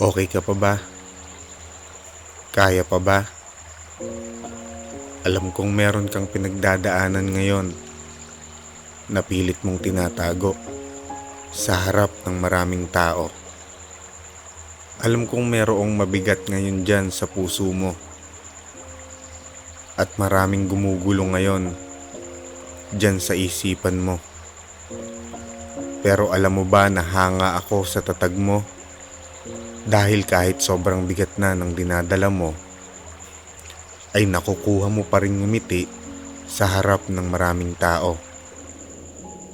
Okay ka pa ba? Kaya pa ba? Alam kong meron kang pinagdadaanan ngayon na pilit mong tinatago sa harap ng maraming tao. Alam kong merong mabigat ngayon dyan sa puso mo at maraming gumugulo ngayon dyan sa isipan mo. Pero alam mo ba na hanga ako sa tatag mo? Dahil kahit sobrang bigat na ng dinadala mo, ay nakukuha mo pa rin ngumiti sa harap ng maraming tao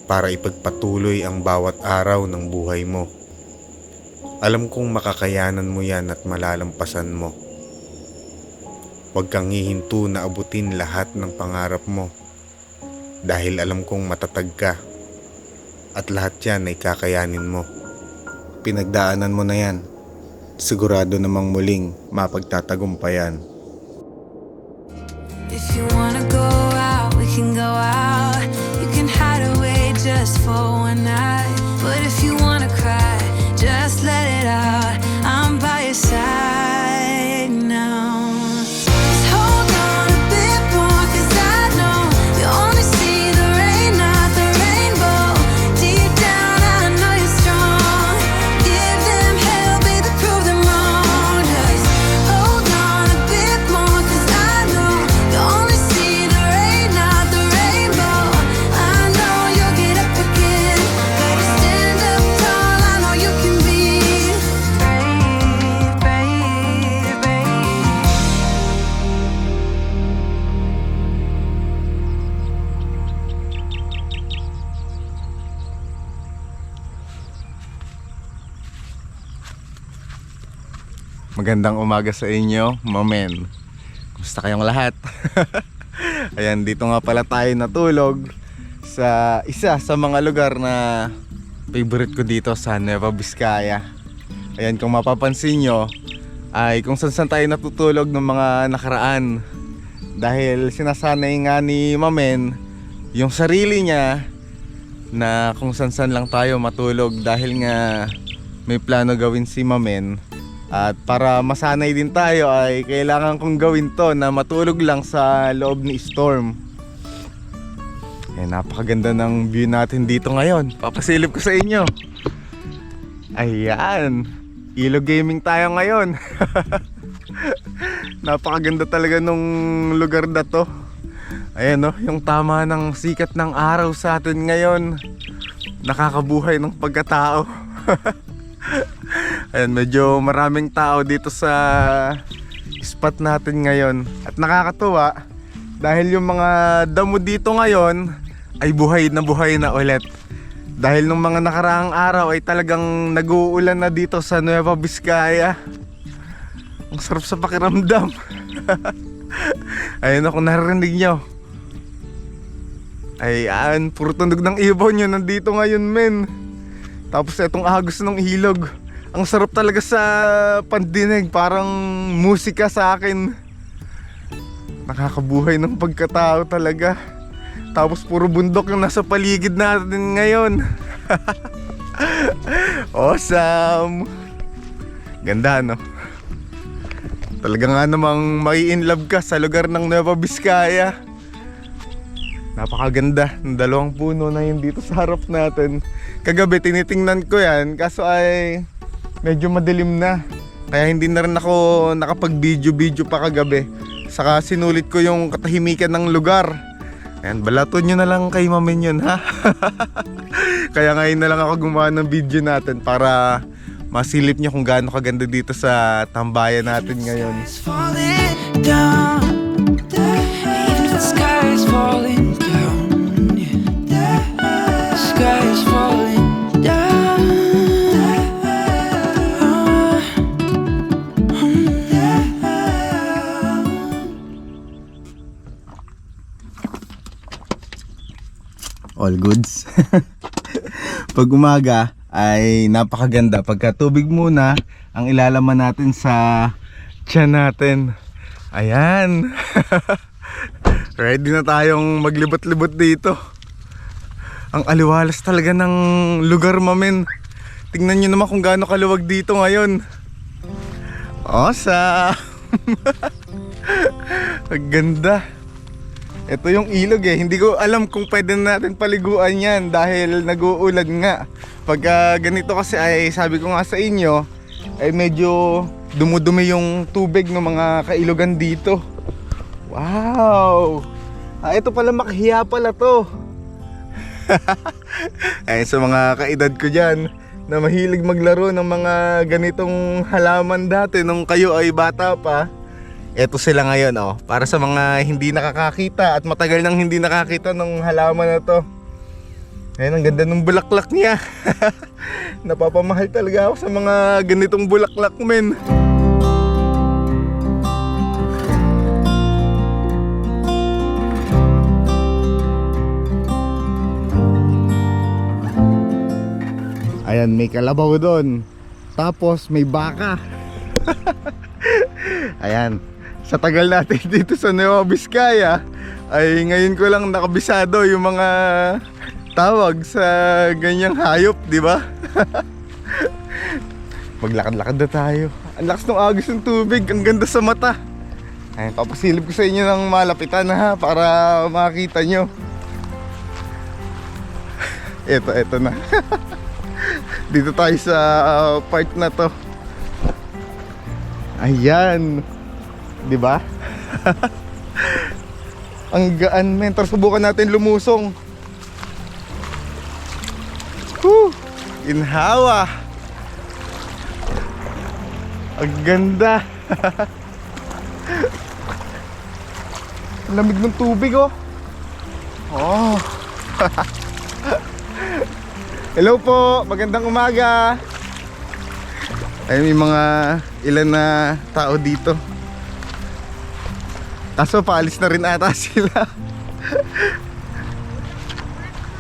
para ipagpatuloy ang bawat araw ng buhay mo. Alam kong makakayanan mo yan at malalampasan mo. Huwag kang hihinto na abutin lahat ng pangarap mo dahil alam kong matatag ka at lahat yan ay kakayanin mo. Pinagdaanan mo na yan. Sigurado namang muling mapagtatagumpayan. If you wanna go out, we can go out. You can hide away just for one night. Magandang umaga sa inyo, mamen. Kumusta kayong lahat? Ayan, dito nga pala tayo natulog sa isa sa mga lugar na favorite ko dito sa Nueva Vizcaya. Ayan, kung mapapansin nyo, ay kung saan saan tayo natutulog ng mga nakaraan. Dahil sinasanay nga ni Mamen yung sarili niya na kung saan saan lang tayo matulog dahil nga may plano gawin si Mamen. At para masanay din tayo ay kailangan kong gawin to na matulog lang sa loob ni Storm. Eh, napakaganda ng view natin dito ngayon. Papasilip ko sa inyo. Ayan. Ilo gaming tayo ngayon. Napakaganda talaga nung lugar na to. Ayan no, yung tama ng sikat ng araw sa atin ngayon. Nakakabuhay ng pagkatao. Ayan, medyo maraming tao dito sa spot natin ngayon. At nakakatuwa dahil yung mga damo dito ngayon ay buhay na buhay na ulit. Dahil nung mga nakaraang araw ay talagang nag-uulan na dito sa Nueva Vizcaya. Ang sarap sa pakiramdam. Ayun ako narinig nyo. Ayan, puro tunog ng ibaw nyo nandito ngayon men. Tapos itong agos ng ilog. Ang sarap talaga sa pandinig, parang musika sa akin. Nakakabuhay ng pagkatao talaga. Tapos puro bundok yung nasa paligid natin ngayon. awesome! Ganda no? Talaga nga namang mai in love ka sa lugar ng Nueva Vizcaya. Napakaganda ng dalawang puno na yun dito sa harap natin. Kagabi tinitingnan ko yan kaso ay medyo madilim na. Kaya hindi na rin ako nakapag-video-video pa kagabi. Saka sinulit ko yung katahimikan ng lugar. Ayan, balaton nyo na lang kay mamin yun ha. Kaya ngayon na lang ako gumawa ng video natin para masilip nyo kung gaano kaganda dito sa tambayan natin ngayon. Falling down. All goods. Pag umaga ay napakaganda. Pagka tubig muna ang ilalaman natin sa tiyan natin. Ayan. Ready na tayong maglibot-libot dito. Ang aliwalas talaga ng lugar mamin. Tingnan nyo naman kung gaano kaluwag dito ngayon. Osa! Ang ganda. Ito yung ilog eh. Hindi ko alam kung pwede na natin paliguan yan dahil nag-uulan nga. Pagka ganito kasi ay sabi ko nga sa inyo, ay medyo dumudumi yung tubig ng mga kailogan dito. Wow! Ah, ito pala makahiya pala to. Ayun sa mga kaedad ko dyan na mahilig maglaro ng mga ganitong halaman dati nung kayo ay bata pa. Eto sila ngayon oh, para sa mga hindi nakakakita at matagal nang hindi nakakita ng halaman na to. Ayun, ang ganda ng bulaklak niya. Napapamahal talaga ako sa mga ganitong bulaklak men. Ayan, may kalabaw doon. Tapos may baka. Ayan. Sa tagal natin dito sa Nueva Vizcaya, ay ngayon ko lang nakabisado yung mga tawag sa ganyang hayop, di ba? Maglakad-lakad na tayo. Ang lakas ng agos ng tubig, ang ganda sa mata. Ayan, papasilip ko sa inyo ng malapitan ha, para makita nyo. Ito, ito na. Dito tayo sa uh, part na to. Ayan. 'Di ba? Ang gaan, men. Tara, subukan natin lumusong. Whew! Inhawa. Ang ganda. Lamig ng tubig, oh. Oh. Hello po, magandang umaga. Ay may mga ilan na tao dito. Kaso paalis na rin ata sila.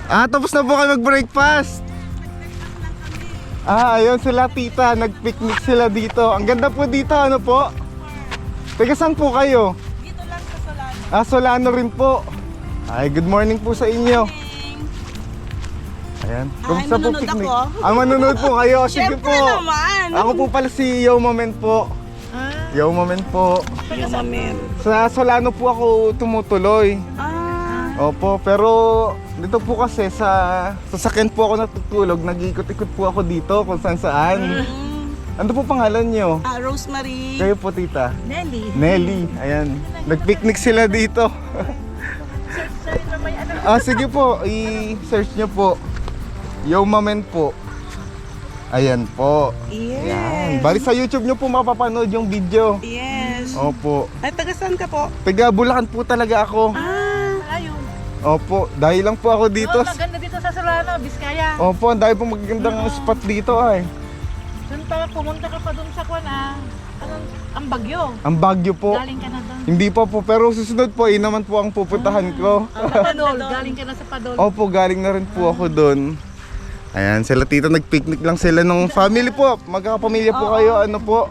ah, tapos na po kayo mag-breakfast. Ah, ayun sila tita, nag-picnic sila dito. Ang ganda po dito, ano po? Teka, saan po kayo? Dito lang sa Solano. Ah, Solano rin po. Ay, good morning po sa inyo. Ayan. Kumusta po picnic? ako? Ah, manonood po kayo. Sige Siyempre po. naman. Ako po pala si Yo Moment po. Yo Moment po. yung mamem. Sa Solano po ako tumutuloy. Ah, Opo, pero dito po kasi sa sasakyan po ako natutulog, nag-iikot-ikot po ako dito kung saan saan. mm, Ano po pangalan nyo? ah, Rosemary. Kayo po tita. Nelly. Nelly, ayan. Nag-picnic sila dito. ah, sige po, i-search nyo po. Yo Mamen po. Ayan po. Yes. Ayan. Bali sa YouTube nyo po mapapanood yung video. Yes. Opo. Ay, taga saan ka po? Taga Bulacan po talaga ako. Ah, Ayun. Opo, dahil lang po ako dito. Oh, maganda dito sa Solano, Biskaya. Opo, ang dahil po magagandang spot dito ay. Doon pa, pumunta ka pa doon sa Kwan ah. Anong, ang bagyo. Ang Baguio po. Galing ka na doon. Hindi pa po, pero susunod po, eh naman po ang pupuntahan ko. Sa Padol, galing ka na sa Padol. Opo, galing na rin po ako doon. Ayan, sila tita nag-picnic lang sila ng family po. Magkakapamilya po kayo, ano po.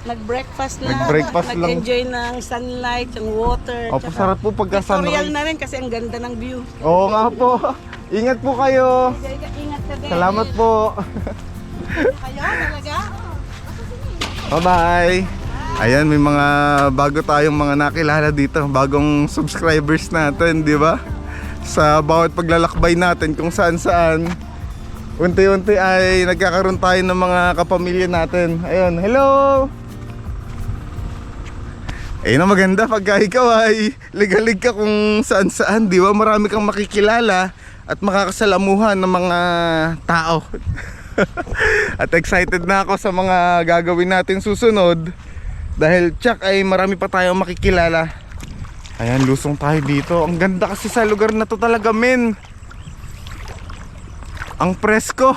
nag-breakfast na. Nag-breakfast lang. Nag-enjoy ng sunlight, ng water. Opo, sarap po pagka sunrise. na rin kasi ang ganda ng view. Oo nga po. Ingat po kayo. Ingat ka din. Salamat po. Kayo talaga? Bye-bye. Ayan, may mga bago tayong mga nakilala dito. Bagong subscribers natin, di ba? Sa bawat paglalakbay natin kung saan-saan. Unti-unti ay nagkakaroon tayo ng mga kapamilya natin. Ayun, hello! Ayun na maganda pagka ikaw ay ligalig ka kung saan-saan, di ba? Marami kang makikilala at makakasalamuhan ng mga tao. at excited na ako sa mga gagawin natin susunod dahil tsak ay marami pa tayong makikilala. Ayan, lusong tayo dito. Ang ganda kasi sa lugar na to talaga, men. Ang presko.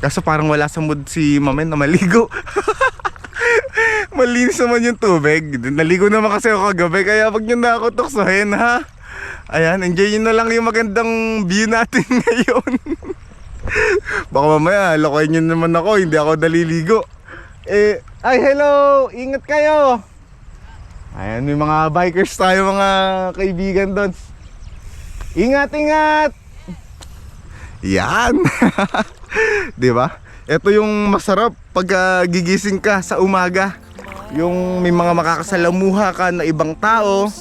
Kaso parang wala sa mood si Mamen na maligo. Malinis naman yung tubig. Naligo naman kasi ako kagabi kaya wag nyo na ako tuksohin ha. Ayan, enjoy nyo na lang yung magandang view natin ngayon. Baka mamaya, lokohin nyo naman ako, hindi ako daliligo. Eh, ay hello! Ingat kayo! Ayan, may mga bikers tayo mga kaibigan doon. Ingat, ingat! Yan. 'Di ba? Ito yung masarap pag ah, gigising ka sa umaga. Yung may mga makakasalamuha ka na ibang tao.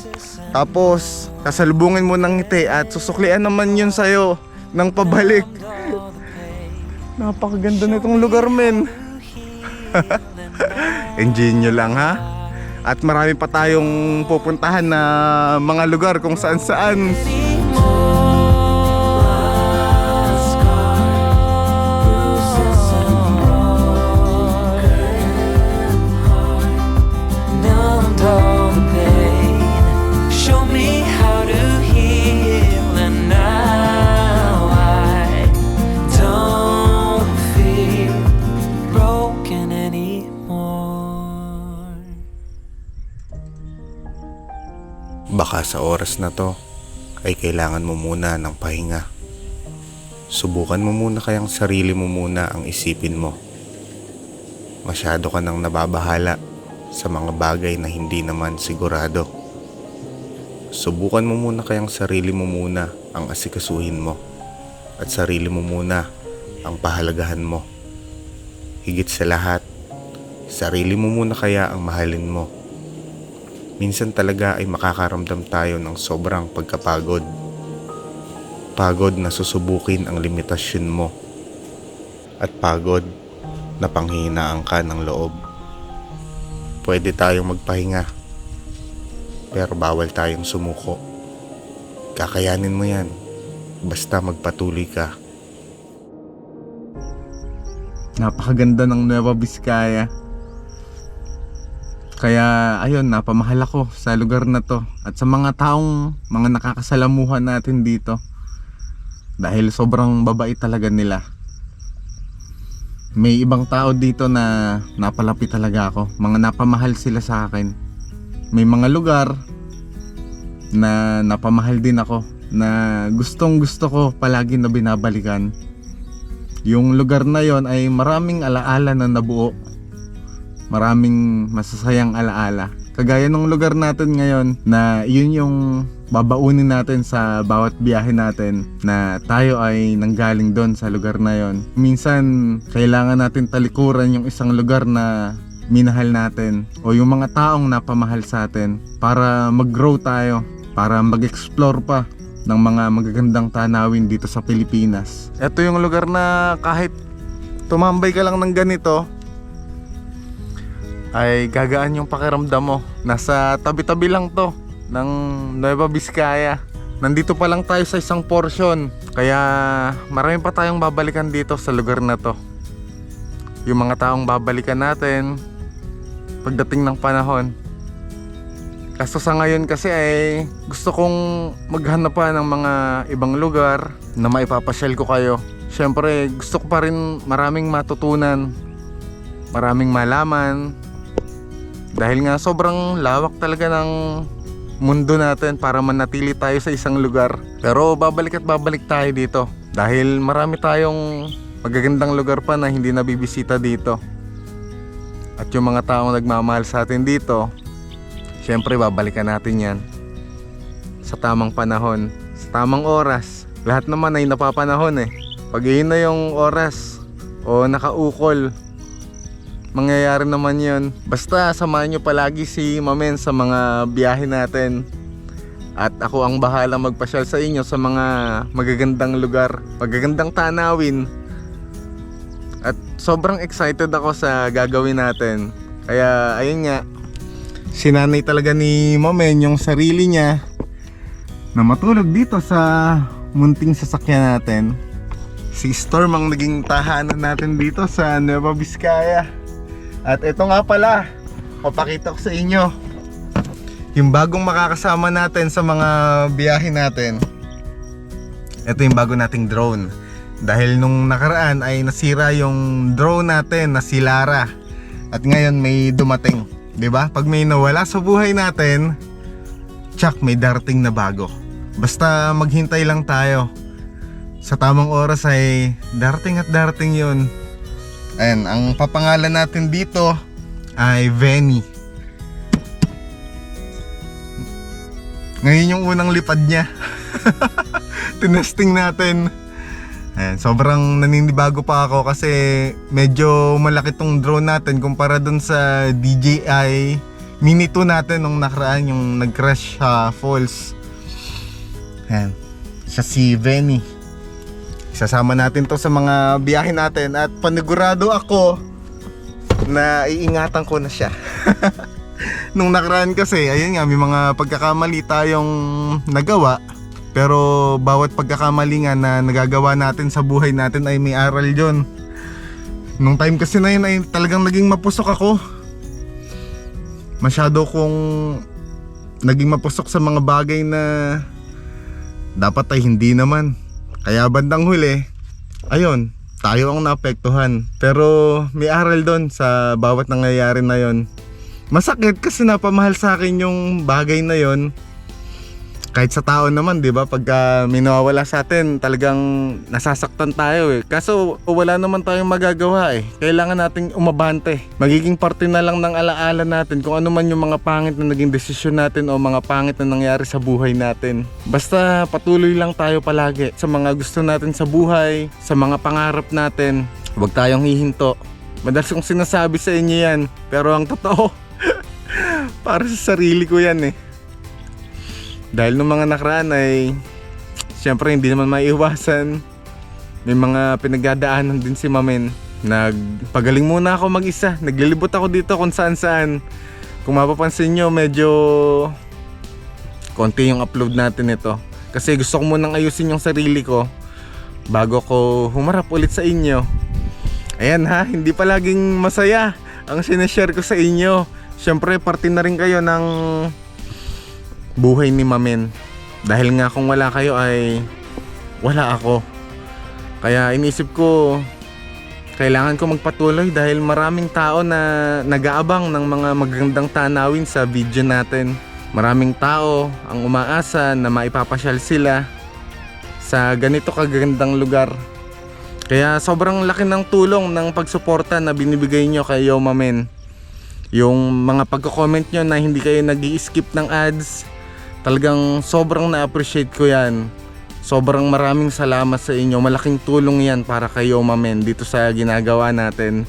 Tapos kasalubungin mo ng ngiti at susuklian naman yun sa'yo ng pabalik. Napakaganda nitong lugar men. Enjoy nyo lang ha. At marami pa tayong pupuntahan na mga lugar kung saan saan. Na to ay kailangan mo muna ng pahinga. Subukan mo muna kayang sarili mo muna ang isipin mo. Masyado ka nang nababahala sa mga bagay na hindi naman sigurado. Subukan mo muna kayang sarili mo muna ang asikasuhin mo at sarili mo muna ang pahalagahan mo. Higit sa lahat, sarili mo muna kaya ang mahalin mo. Minsan talaga ay makakaramdam tayo ng sobrang pagkapagod. Pagod na susubukin ang limitasyon mo. At pagod na panghihinaan ka ng loob. Pwede tayong magpahinga. Pero bawal tayong sumuko. Kakayanin mo yan. Basta magpatuloy ka. Napakaganda ng Nueva Vizcaya. Kaya ayun, napamahal ako sa lugar na to at sa mga taong mga nakakasalamuhan natin dito. Dahil sobrang babait talaga nila. May ibang tao dito na napalapit talaga ako. Mga napamahal sila sa akin. May mga lugar na napamahal din ako na gustong gusto ko palagi na binabalikan. Yung lugar na yon ay maraming alaala na nabuo maraming masasayang alaala. Kagaya ng lugar natin ngayon na yun yung babaunin natin sa bawat biyahe natin na tayo ay nanggaling doon sa lugar na yon. Minsan kailangan natin talikuran yung isang lugar na minahal natin o yung mga taong napamahal sa atin para mag-grow tayo, para mag-explore pa ng mga magagandang tanawin dito sa Pilipinas. Ito yung lugar na kahit tumambay ka lang ng ganito, ay gagaan yung pakiramdam mo. Nasa tabi-tabi lang to ng Nueva Vizcaya. Nandito pa lang tayo sa isang portion. Kaya marami pa tayong babalikan dito sa lugar na to. Yung mga taong babalikan natin pagdating ng panahon. Kaso sa ngayon kasi ay gusto kong maghanap pa ng mga ibang lugar na maipapasyal ko kayo. Siyempre gusto ko pa rin maraming matutunan, maraming malaman, dahil nga sobrang lawak talaga ng mundo natin para manatili tayo sa isang lugar. Pero babalik at babalik tayo dito. Dahil marami tayong magagandang lugar pa na hindi nabibisita dito. At yung mga taong nagmamahal sa atin dito, syempre babalikan natin yan. Sa tamang panahon, sa tamang oras. Lahat naman ay napapanahon eh. Pag yun na yung oras o nakaukol, mangyayari naman yun. Basta samahan nyo palagi si Mamen sa mga biyahe natin. At ako ang bahala magpasyal sa inyo sa mga magagandang lugar, magagandang tanawin. At sobrang excited ako sa gagawin natin. Kaya ayun nga, sinanay talaga ni Mamen yung sarili niya na matulog dito sa munting sasakyan natin. Si Storm ang naging tahanan natin dito sa Nueva Vizcaya. At ito nga pala, papakita ko sa inyo yung bagong makakasama natin sa mga biyahe natin. Ito yung bago nating drone. Dahil nung nakaraan ay nasira yung drone natin na si Lara. At ngayon may dumating. 'Di ba? Pag may nawala sa buhay natin, tsak may darating na bago. Basta maghintay lang tayo. Sa tamang oras ay darating at darating yun. Ayan, ang papangalan natin dito ay Venny. Ngayon yung unang lipad niya. Tinesting natin. Ayan, sobrang naninibago pa ako kasi medyo malaki tong drone natin kumpara dun sa DJI Mini 2 natin nung nakaraan yung nag-crash sa falls. Ayan, siya si Venny. Isasama natin to sa mga biyahe natin at panigurado ako na iingatan ko na siya. nung nakaraan kasi, ayun nga, may mga pagkakamali tayong nagawa pero bawat pagkakamali nga na nagagawa natin sa buhay natin ay may aral yon. Nung time kasi na yun ay talagang naging mapusok ako. Masyado kong naging mapusok sa mga bagay na dapat ay hindi naman. Kaya bandang huli, ayun, tayo ang naapektuhan. Pero may aral doon sa bawat nangyayari na yon. Masakit kasi napamahal sa akin yung bagay na yon kahit sa tao naman, 'di ba? Pagka may nawawala sa atin, talagang nasasaktan tayo eh. Kaso wala naman tayong magagawa eh. Kailangan nating umabante. Magiging parte na lang ng alaala natin kung ano man yung mga pangit na naging desisyon natin o mga pangit na nangyari sa buhay natin. Basta patuloy lang tayo palagi sa mga gusto natin sa buhay, sa mga pangarap natin. Huwag tayong hihinto. Madalas kong sinasabi sa inyo yan, pero ang totoo, para sa sarili ko yan eh. Dahil nung mga nakaraan ay Siyempre hindi naman maiiwasan. May mga pinagdadaanan din si Mamen. Nagpagaling muna ako mag-isa. Naglilibot ako dito kung saan saan Kung mapapansin nyo medyo Konti yung upload natin ito Kasi gusto ko munang ayusin yung sarili ko Bago ko humarap ulit sa inyo. Ayan ha, hindi palaging masaya Ang sinashare ko sa inyo. Siyempre parte na rin kayo ng buhay ni Mamen. Dahil nga kung wala kayo ay wala ako. Kaya inisip ko kailangan ko magpatuloy dahil maraming tao na nag-aabang ng mga magagandang tanawin sa video natin. Maraming tao ang umaasa na maipapasyal sila sa ganito kagandang lugar. Kaya sobrang laki ng tulong ng pagsuporta na binibigay nyo kay Yo Mamen. Yung mga pagko-comment nyo na hindi kayo nag skip ng ads, Talagang sobrang na-appreciate ko yan. Sobrang maraming salamat sa inyo. Malaking tulong yan para kayo mamen dito sa ginagawa natin.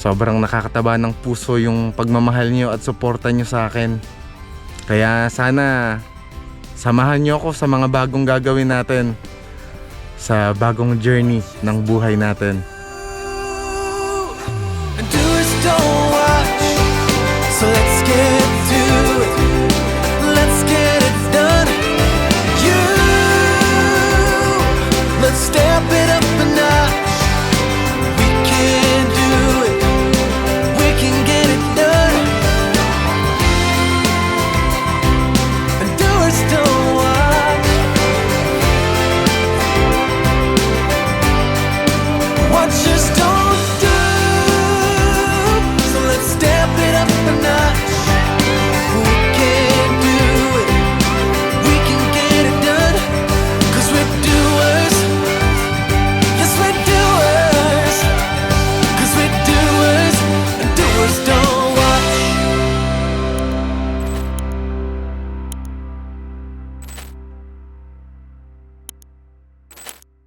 Sobrang nakakataba ng puso yung pagmamahal nyo at suporta nyo sa akin. Kaya sana samahan nyo ako sa mga bagong gagawin natin sa bagong journey ng buhay natin.